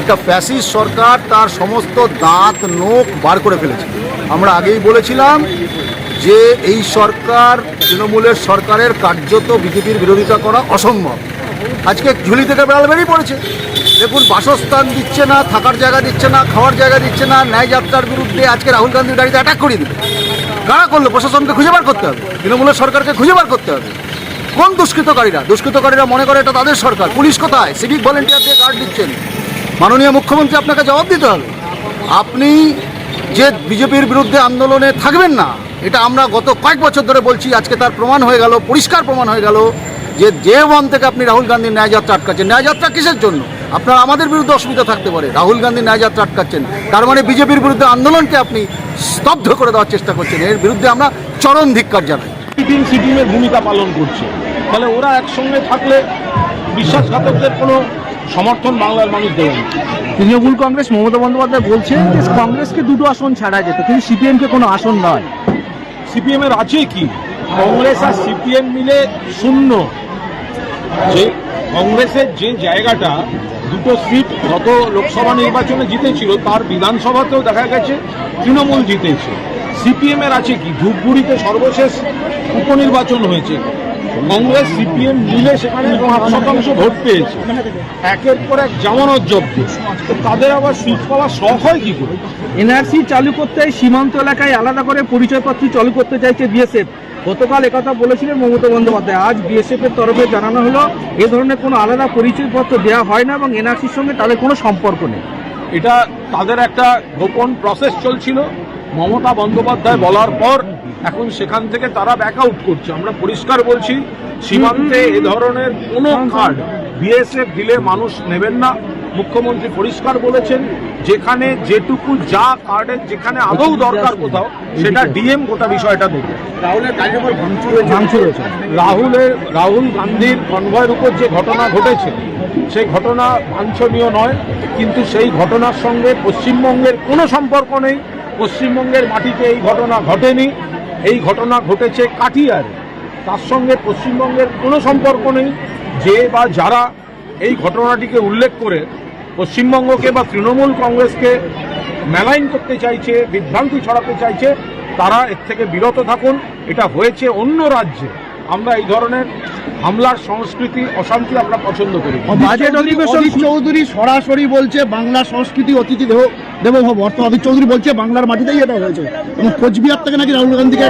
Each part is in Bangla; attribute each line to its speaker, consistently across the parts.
Speaker 1: একটা প্যাসিস সরকার তার সমস্ত দাঁত, নোখ বার করে ফেলেছে। আমরা আগেই বলেছিলাম যে এই সরকার, তৃণমূলের সরকারের কার্যত বিজেপির বিরোধিতা করা অসম্ভব। আজকে ঝুলি থেকে বেড়াল বেরিয়ে পড়েছে। দেখুন, বাসস্থান দিচ্ছে না, থাকার জায়গা দিচ্ছে না, খাওয়ার জায়গা দিচ্ছে না, ন্যায় যাত্রার বিরুদ্ধে আজকে রাহুল গান্ধীর গাড়িতে অ্যাটাক করিয়ে দিবে কারা করল? প্রশাসনকে খুঁজে বার করতে হবে। তৃণমূলের সরকারকে খুঁজে বার করতে হবে। কোন দুষ্কৃতকারীরা? দুষ্কৃতকারীরা মনে করে এটা তাদের সরকার। পুলিশ কোথায়? সিভিক ভলেন্টিয়ার দিয়ে গার্ড দিচ্ছেন। মাননীয় মুখ্যমন্ত্রী, আপনাকে জবাব দিতে হবে। আপনি যে বিজেপির বিরুদ্ধে আন্দোলনে থাকবেন না, এটা আমরা গত কয়েক বছর ধরে বলছি, আজকে তার প্রমাণ হয়ে গেল, পরিষ্কার প্রমাণ হয়ে গেল যে যে মন থেকে আপনি রাহুল গান্ধীর ন্যায়যাত্রা আটকাচ্ছেন। ন্যায়যাত্রা কিসের জন্য? আপনার আমাদের বিরুদ্ধে অসুবিধা থাকতে পারে। রাহুল গান্ধীর ন্যায়যাত্রা আটকাচ্ছেন। তার মানে বিজেপির বিরুদ্ধে আন্দোলনকে আপনি স্তব্ধ করে দেওয়ার চেষ্টা করছেন। এর বিরুদ্ধে আমরা চরম ধিক্কার জানাই।
Speaker 2: সিটিং সিটিংয়ের ভূমিকা পালন করছে। তাহলে ওরা একসঙ্গে থাকলে বিশ্বাসঘাতকদের কোনো সমর্থন বাংলার মানুষ দেবে না
Speaker 3: তৃণমূল কংগ্রেস মমতা বন্দ্যোপাধ্যায় বলছেন যে কংগ্রেসকে দুটো আসন ছাড়া যেত কিন্তু সিপিএমকে কোনো আসন নয়।
Speaker 2: সিপিএম এর আছে কি? কংগ্রেস আর সিপিএম মিলে শূন্য। যে কংগ্রেসের যে জায়গাটা দুটো সিট গত লোকসভা নির্বাচনে জিতেছিল তার বিধানসভাতেও দেখা গেছে তৃণমূল জিতেছে। সিপিএম এর আছে কি? ধূপগুড়িতে সর্বশেষ উপনির্বাচন হয়েছে। কংগ্রেস সিপিএম মিলে সেখানে শতাংশ ভোট পেয়েছে। একের পর এক জামানত জব্দ। তো তাদের আবার সিট পাওয়ার শখ হয় কি করে?
Speaker 3: এনআরসি চালু করতে সীমান্ত এলাকায় আলাদা করে পরিচয়পত্র চালু করতে চাইছে বিএসএফ। গতকাল একথা বলেছিলেন মমতা বন্দ্যোপাধ্যায়। আজ বিএসএফ এর তরফে জানানো হলো এ ধরনের কোনো আলাদা পরিচয়পত্র দেওয়া হয় না এবং এনআরসির সঙ্গে তাদের কোনো সম্পর্ক নেই।
Speaker 2: এটা তাদের একটা গোপন প্রসেস চলছিল। মমতা বন্দ্যোপাধ্যায় বলার পর এখন সেখান থেকে তারা ব্যাক আউট করছে। আমরা পরিষ্কার বলছি সীমান্তে এ ধরনের কোনো কার্ড বিএসএফ দিলে মানুষ নেবেন না। মুখ্যমন্ত্রী পরিষ্কার বলেছেন যেখানে যেটুকু যা কার্ডের যেখানে আদৌ দরকার কোথাও সেটা ডিএম গোটা বিষয়টা দেখবে।
Speaker 3: হয়েছে।
Speaker 2: রাহুলের রাহুল গান্ধীর কনভয়ের উপর যে ঘটনা ঘটেছে সেই ঘটনা বাঞ্ছনীয় নয় কিন্তু সেই ঘটনার সঙ্গে পশ্চিমবঙ্গের কোনো সম্পর্ক নেই। পশ্চিমবঙ্গের মাটিতে এই ঘটনা ঘটেনি। এই ঘটনা ঘটেছে কাটিয়ার। তার সঙ্গে পশ্চিমবঙ্গের কোনো সম্পর্ক নেই। যে বা যারা এই ঘটনাটিকে উল্লেখ করে পশ্চিমবঙ্গকে বা তৃণমূল কংগ্রেসকে মেলাইন করতে চাইছে, বিভ্রান্তি ছড়াতে চাইছে, তারা এর থেকে বিরত থাকুন। এটা হয়েছে অন্য রাজ্যে। আমরা এই ধরনের হামলার সংস্কৃতি অশান্তি আমরা পছন্দ করি।
Speaker 3: বাজেট অধিবেশন
Speaker 4: চৌধুরী সরাসরি বলছে বাংলা সংস্কৃতি অতিথি দেহ দেবভব অর্থ অদিত চৌধুরী বলছে বাংলার মাটিতেই এটা হয়েছে। এবং কোচবিহার থেকে নাকি রাহুল গান্ধীকে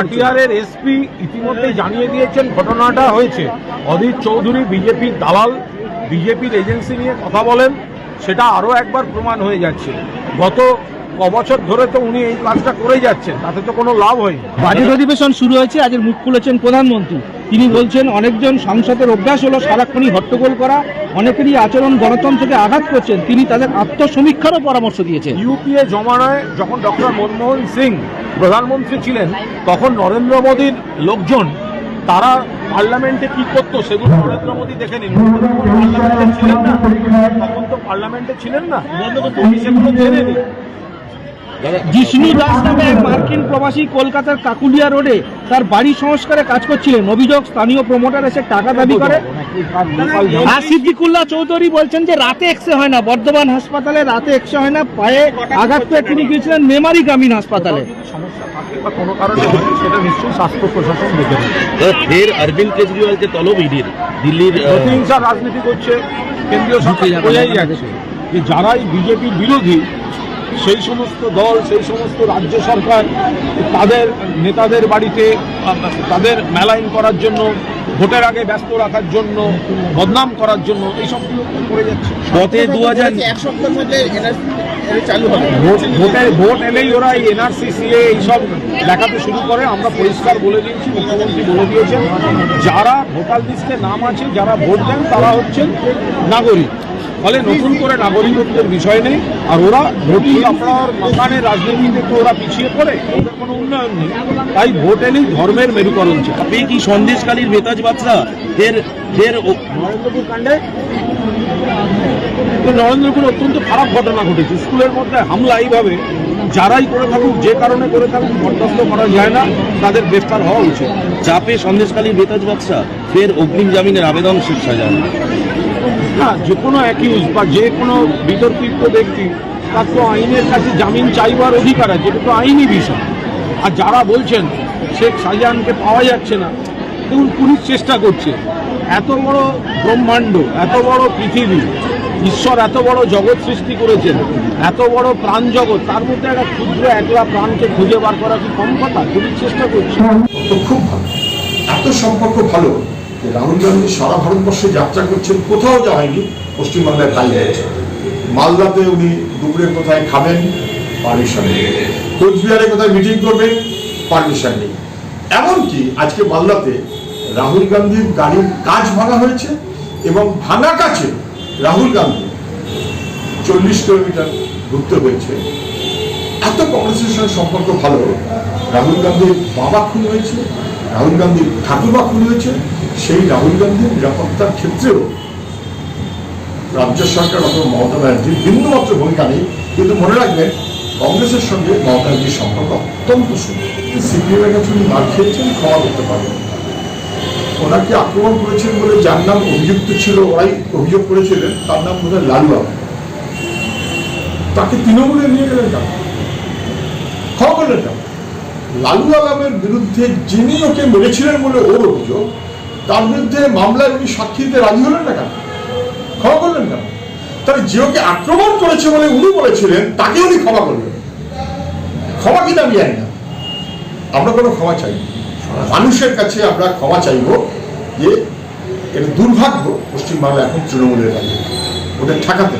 Speaker 2: আটিয়ারের এসপি ইতিমধ্যে জানিয়ে দিয়েছেন ঘটনাটা হয়েছে। অধীর চৌধুরী বিজেপির দালাল বিজেপির এজেন্সি নিয়ে কথা বলেন। সেটা আরও একবার প্রমাণ হয়ে যাচ্ছে। গত কবছর ধরে তো উনি এই কাজটা করে যাচ্ছেন তাতে তো কোনো লাভ হয়নি।
Speaker 3: বাজেট অধিবেশন শুরু হয়েছে আজের মুখ খুলেছেন প্রধানমন্ত্রী। তিনি বলছেন অনেকজন সাংসদের অভ্যাস হলো সারাক্ষণই হট্টগোল করা অনেকেরই আচরণ গণতন্ত্রকে আঘাত করছেন তিনি তাদের আত্মসমীক্ষারও পরামর্শ দিয়েছেন।
Speaker 2: ইউপিএ জমানায় যখন ডক্টর মনমোহন সিং প্রধানমন্ত্রী ছিলেন তখন নরেন্দ্র মোদীর লোকজন তারা পার্লামেন্টে কি করতো সেগুলো নরেন্দ্র মোদী দেখে নিন পার্লামেন্টে ছিলেন না। তখন তো পার্লামেন্টে ছিলেন না। উনি সেগুলো জেনে নিন
Speaker 3: জিষ্ণু দাস নামে এক মার্কিন প্রবাসী কলকাতার কাকুলিয়া রোডে তার বাড়ি সংস্কারে কাজ করছিলেন। অভিযোগ স্থানীয় প্রমোটার এসে টাকা দাবি করে। আর সিদ্দিকুল্লাহ চৌধুরী বলছেন যে রাতে এক্সে হয় না। বর্ধমান হাসপাতালে রাতে এক্সে হয় না। পায়ে আঘাত পেয়ে তিনি গিয়েছিলেন মেমারি গ্রামীণ হাসপাতালে।
Speaker 2: সমস্যা। বা কোনো কারণে সেটা নিশ্চয়ই স্বাস্থ্য প্রশাসন দেখে
Speaker 5: ফের অরবিন্দ কেজরিওয়ালকে তলব ইডির দিল্লির
Speaker 2: রাজনীতি করছে কেন্দ্রীয় সরকার বোঝাই যাচ্ছে যে যারাই বিজেপির বিরোধী সেই সমস্ত দল সেই সমস্ত রাজ্য সরকার তাদের নেতাদের বাড়িতে তাদের মেলাইন করার জন্য ভোটের আগে ব্যস্ত রাখার জন্য বদনাম করার জন্য এইসব সবগুলো করে যাচ্ছে।
Speaker 5: গত দু হাজার
Speaker 4: এক সপ্তাহের মধ্যে চালু হবে।
Speaker 2: ভোট এলেই ওরা এই এনআরসি সিএ এইসব দেখাতে শুরু করে। আমরা পরিষ্কার বলে দিয়েছি মুখ্যমন্ত্রী বলে দিয়েছেন। যারা ভোটার লিস্টে নাম আছে যারা ভোট দেন তারা হচ্ছেন নাগরিক। ফলে নতুন করে নাগরিকত্বের বিষয় নেই আর ওরা ভোটই আপনার মাকানের রাজনীতিতে তো ওরা পিছিয়ে পড়ে ওদের কোনো উন্নয়ন নেই। তাই ভোট এলেই ধর্মের মেরুকরণ চায়
Speaker 5: আপনি কি সন্দেশকালীর বেতাজ বাচ্চা ফের ও-
Speaker 2: নরেন্দ্রপুর কাণ্ডে? নরেন্দ্রপুর অত্যন্ত খারাপ ঘটনা ঘটেছে। স্কুলের মধ্যে হামলা এইভাবে যারাই করে থাকুক যে কারণে করে থাকুক বরদাস্ত করা যায় না তাদের গ্রেফতার হওয়া উচিত।
Speaker 5: চাপে সন্দেশকালীর বেতাজ বাচ্চা ফের অগ্রিম জামিনের আবেদন শেখ শাহজাহান
Speaker 2: না, যে কোনো অ্যাকিউজ বা যে কোনো বিতর্কিত ব্যক্তি, তার তো আইনের কাছে জামিন চাইবার অধিকার আছে, এটা তো আইনি বিষয়। আর যারা বলছেন, শেখ শাহজাহানকে পাওয়া যাচ্ছে না, দেখুন পুলিশ চেষ্টা করছে। এত বড় ব্রহ্মাণ্ড, এত বড় পৃথিবী, ঈশ্বর এত বড় জগৎ সৃষ্টি করেছেন, এত বড় প্রাণ জগৎ, তার মধ্যে একটা ক্ষুদ্র একলা প্রাণকে খুঁজে বার করা কি কম কথা? পুলিশ চেষ্টা করছে।
Speaker 6: খুব ভালো। এত সম্পর্ক ভালো। যে রাহুল গান্ধী সারা ভারতবর্ষে যাত্রা করছেন, কোথাও যাওয়া হয়নি পশ্চিমবাংলায় তাই মালদাতে উনি দুপুরে কোথায় খাবেন, পারমিশন নেই কোচবিহারে কোথায় মিটিং করবেন, পারমিশন নেই এমনকি আজকে মালদাতে রাহুল গান্ধীর গাড়ির কাজ ভাঙা হয়েছে এবং ভাঙা কাছে রাহুল গান্ধী চল্লিশ কিলোমিটার ঘুরতে হয়েছে। এত কংগ্রেসের সঙ্গে সম্পর্ক ভালো, রাহুল গান্ধীর বাবা খুন হয়েছে রাহুল গান্ধীর ঠাকুরবা খুন হয়েছে, সেই রাহুল গান্ধীর নিরাপত্তার ক্ষেত্রেও রাজ্য সরকার অথবা মমতা ব্যানার্জির বিন্দুমাত্র ভূমিকা নেই। কিন্তু মনে রাখবেন, কংগ্রেসের সঙ্গে মমতা ব্যানার্জির সম্পর্ক অত্যন্ত সুন্দর। সিপিএম এর কাছে উনি মার খেয়েছেন, ক্ষমা করতে পারবেন। ওনাকে আক্রমণ করেছেন বলে যার নাম অভিযুক্ত ছিল, ওরাই অভিযোগ করেছিলেন, তার নাম বোধ হয় লালু তাকে তৃণমূলে নিয়ে গেলেন কেন? ক্ষমা করলেন কেন? লালু আলমের বিরুদ্ধে যিনি ওকে মেরেছিলেন বলে ওর অভিযোগ, তার বিরুদ্ধে মামলায় উনি সাক্ষী দিতে রাজি হলেন না কেন? ক্ষমা করলেন কেন? তাহলে যে ওকে আক্রমণ করেছে বলে উনি বলেছিলেন, তাকে উনি ক্ষমা করলেন। ক্ষমা কি দাবি জানি না আমরা কোনো ক্ষমা চাই মানুষের কাছে আমরা ক্ষমা চাইব যে এটা দুর্ভাগ্য পশ্চিমবাংলা এখন তৃণমূলের রাজ্য ওদের ঠেকাতে